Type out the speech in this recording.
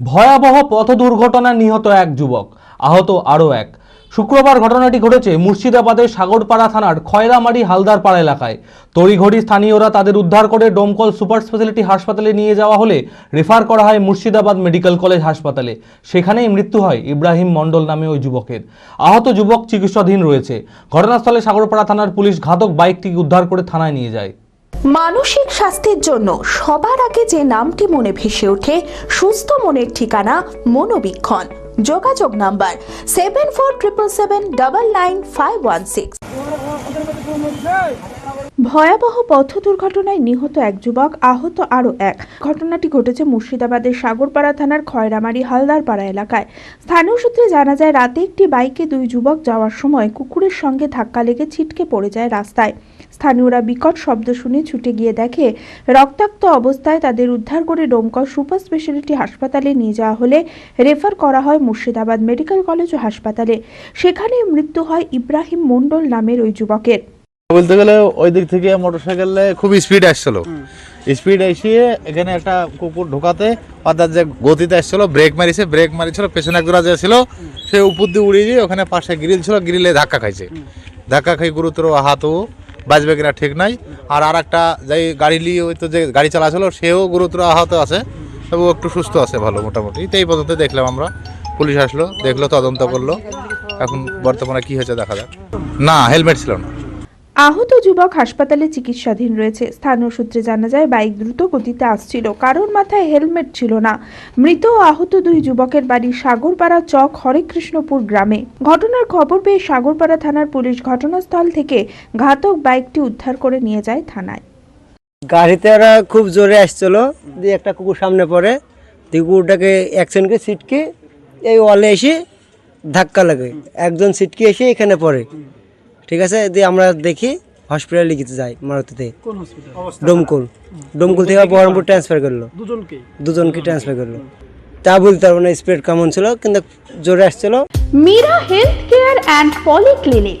ভয়াবহ পথ দুর্ঘটনায় নিহত এক যুবক, আহত আরও এক। শুক্রবার ঘটনাটি ঘটেছে মুর্শিদাবাদের সাগরপাড়া থানার খয়রামারি হালদারপাড়া এলাকায়। তড়িঘড়ি স্থানীয়রা তাদের উদ্ধার করে ডোমকল সুপার স্পেশালিটি হাসপাতালে নিয়ে যাওয়া হলে রেফার করা হয় মুর্শিদাবাদ মেডিকেল কলেজ হাসপাতালে। সেখানেই মৃত্যু হয় ইব্রাহিম মণ্ডল নামে ওই যুবকের। আহত যুবক চিকিৎসাধীন রয়েছে। ঘটনাস্থলে সাগরপাড়া থানার পুলিশ ঘাতক বাইকটিকে উদ্ধার করে থানায় নিয়ে যায়। মানসিক স্বাস্থ্যের জন্য সবার আগে যে নামটি মনে ভেসে ওঠে, সুস্থ মনের ঠিকানা মনোবীক্ষণ। যোগাযোগ number seven four triple seven double nine five one six ভয়াবহ পথ দুর্ঘটনায় নিহত এক যুবক, আহত আরও এক। ঘটনাটি ঘটেছে মুর্শিদাবাদের সাগরপাড়া থানার খয়রামারি হালদারপাড়া এলাকায়। স্থানীয় সূত্রে জানা যায়, রাতে একটি বাইকে দুই যুবক যাওয়ার সময় কুকুরের সঙ্গে ধাক্কা লেগে ছিটকে পড়ে যায় রাস্তায়। স্থানীয়রা বিকট শব্দ শুনে ছুটে গিয়ে দেখে রক্তাক্ত অবস্থায় তাদের উদ্ধার করে ডোমকল সুপার স্পেশালিটি হাসপাতালে নিয়ে যাওয়া হলে রেফার করা হয় মুর্শিদাবাদ মেডিকেল কলেজ ও হাসপাতালে। সেখানে মৃত্যু হয় ইব্রাহিম মণ্ডল নামের ওই যুবকের। বলতে গেলে ওই দিক থেকে মোটরসাইকেলে খুব স্পিড আসছিল। স্পিড এসে এখানে একটা কুকুর ঢোকাতে পাতার যে গতিতে আসছিল ব্রেক মারিছে ব্রেক মারিছিল পেছনে একজোড়া যে ছিল সে উপর দিয়ে উড়িয়ে গিয়ে ওখানে পাশে গ্রিল ছিল গ্রিলে ধাক্কা খাইছে। ধাক্কা খাই গুরুতর আহত বাঁচবে কিনা ঠিক নাই। আর আর একটা যাই গাড়ি নিয়ে ওই তো যে গাড়ি চালাছিল সেও গুরুতর আহত আছে। তবু একটু সুস্থ আছে ভালো মোটামুটি। তো এই পর্যন্ত দেখলাম আমরা। পুলিশ আসলো, দেখল, তদন্ত করল। এখন বর্তমানে কি হয়েছে দেখা যাক। না, হেলমেট ছিল না। আহত যুবক হাসপাতালে চিকিৎসাধীন রয়েছে। স্থানীয় সূত্রে জানা যায়, বাইক দ্রুত গতিতে আসছিল। কারোর মাথায় হেলমেট ছিল না। মৃত ও আহত দুই যুবকের বাড়ি সাগরপাড়া চক হরেকৃষ্ণপুর গ্রামে। ঘটনার খবর পেয়ে সাগরপাড়া থানার পুলিশ ঘটনাস্থল থেকে ঘাতক বাইকটি উদ্ধার করে নিয়ে যায় থানায়। গাড়িতে ওরা খুব জোরে আসছিল। দিয়ে একটা কুকুর সামনে পড়ে। দিয়ে কুকুরটাকে একজনকে সিটকে এই ওয়ালে এসে ধাক্কা লাগে। একজন সিটকে এসে এখানে পড়ে। ঠিক আছে? দিয়ে আমরা দেখি হসপিটালে লিখিতে যাই মারুতিতে। ডোমকুল। ডোমকুল থেকে বহরমপুর ট্রান্সফার করল। দুজনকে দুজনকে ট্রান্সফার করল। তা বলতে পারব না স্পিড কেমন ছিল কিন্তু জোরে আসছিল। Meera health care and polyclinic